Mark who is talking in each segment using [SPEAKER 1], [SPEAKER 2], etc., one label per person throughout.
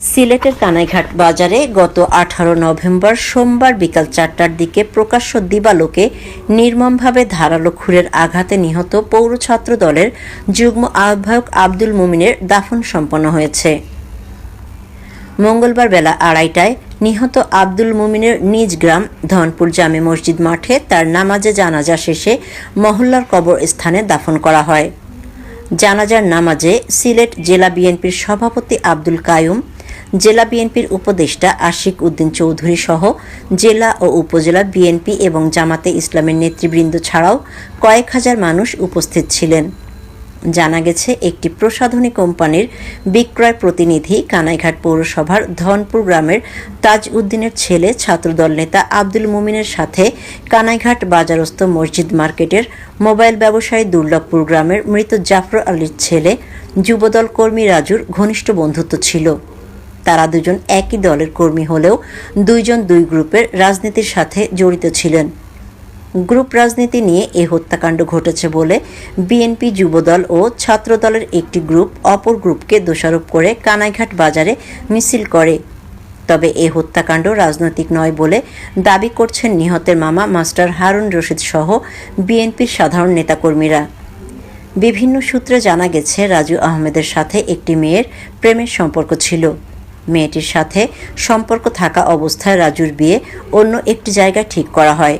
[SPEAKER 1] সিলেটের কানাইঘাট বাজারে গত আঠারো নভেম্বর সোমবার বিকাল চারটার দিকে প্রকাশ্য দিবালোকে নির্মমভাবে ধারালো খুরের আঘাতে নিহত পৌর ছাত্র দলের যুগ্ম আহ্বায়ক আব্দুল মুমিনের দাফন সম্পন্ন হয়েছে। মঙ্গলবার বেলা আড়াইটায় নিহত আব্দুল মুমিনের নিজ গ্রাম ধনপুর জামে মসজিদ মাঠে তার নামাজে জানাজা শেষে মহল্লার কবর স্থানে দাফন করা হয়। জানাজার নামাজে সিলেট জেলা বিএনপির সভাপতি আব্দুল কায়ুম জেলা বিএনপির উপদেষ্টা আশিক উদ্দিন চৌধুরী সহ জেলা ও উপজেলা বিএনপি এবং জামাতে ইসলামের নেতৃবৃন্দ ছাড়াও কয়েক হাজার মানুষ উপস্থিত ছিলেন। জানা গেছে, একটি প্রসাধনী কোম্পানির বিক্রয় প্রতিনিধি কানাইঘাট পৌরসভার ধনপুর গ্রামের তাজ উদ্দিনের ছেলে, ছাত্রদল নেতা আব্দুল মুমিনের সাথে কানাইঘাট বাজারস্থ মসজিদ মার্কেটের মোবাইল ব্যবসায়ী দুর্লভপুর গ্রামের মৃত জাফর আলীর ছেলে, যুবদল কর্মী রাজুর ঘনিষ্ঠ বন্ধুত্ব ছিল। তারা দুজন একই দলের কর্মী হলেও দুইজন দুই গ্রুপের রাজনীতির সাথে জড়িত ছিলেন। গ্রুপ রাজনীতি নিয়ে এ হত্যাকাণ্ড ঘটেছে বলে বিএনপি যুবদল ও ছাত্রদলের একটি গ্রুপ অপর গ্রুপকে দোষারোপ করে কানাইঘাট বাজারে মিছিল করে। তবে এ হত্যাকাণ্ড রাজনৈতিক নয় বলে দাবি করছেন নিহতের মামা মাস্টার হারুন রশিদ সহ বিএনপির সাধারণ নেতাকর্মীরা। বিভিন্ন সূত্রে জানা গেছে, রাজু আহমেদের সাথে একটি মেয়ের প্রেমের সম্পর্ক ছিল। মেয়েটির সাথে সম্পর্ক থাকা অবস্থায় রাজুর বিয়ে অন্য একটি জায়গায় ঠিক করা হয়।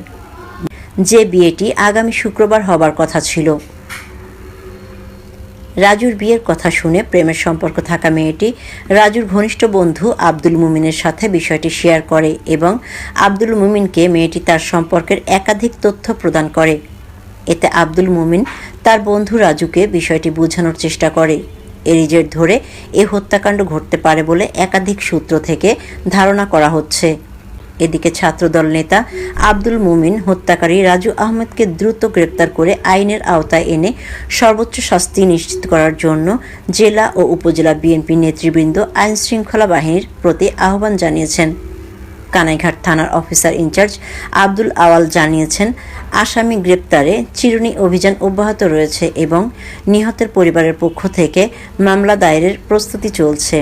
[SPEAKER 1] যে বিয়েটি আগামী শুক্রবার হবার কথা ছিল। রাজুর বিয়ের কথা শুনে প্রেমের সম্পর্ক থাকা মেয়েটি রাজুর ঘনিষ্ঠ বন্ধু আব্দুল মুমিনের সাথে বিষয়টি শেয়ার করে এবং আব্দুল মুমিনকে মেয়েটি তার সম্পর্কের একাধিক তথ্য প্রদান করে। এতে আব্দুল মুমিন তার বন্ধু রাজুকে বিষয়টি বোঝানোর চেষ্টা করে। এরই জের ধরে এ হত্যাকাণ্ড ঘটতে পারে বলে একাধিক সূত্র থেকে ধারণা করা হচ্ছে। এদিকে ছাত্রদল নেতা আব্দুল মুমিন, হত্যাকারী রাজু আহমেদকে দ্রুত গ্রেপ্তার করে আইনের আওতায় এনে সর্বোচ্চ শাস্তি নিশ্চিত করার জন্য জেলা ও উপজেলা বিএনপি নেতৃবৃন্দ আইনশৃঙ্খলা বাহিনীর প্রতি আহ্বান জানিয়েছেন। কানাইঘাট থানার অফিসার ইনচার্জ আব্দুল আওয়াল জানিয়েছেন, আসামি গ্রেপ্তারে চিরুনি অভিযান অব্যাহত রয়েছে এবং নিহতের পরিবারের পক্ষ থেকে মামলা দায়েরের প্রস্তুতি চলছে।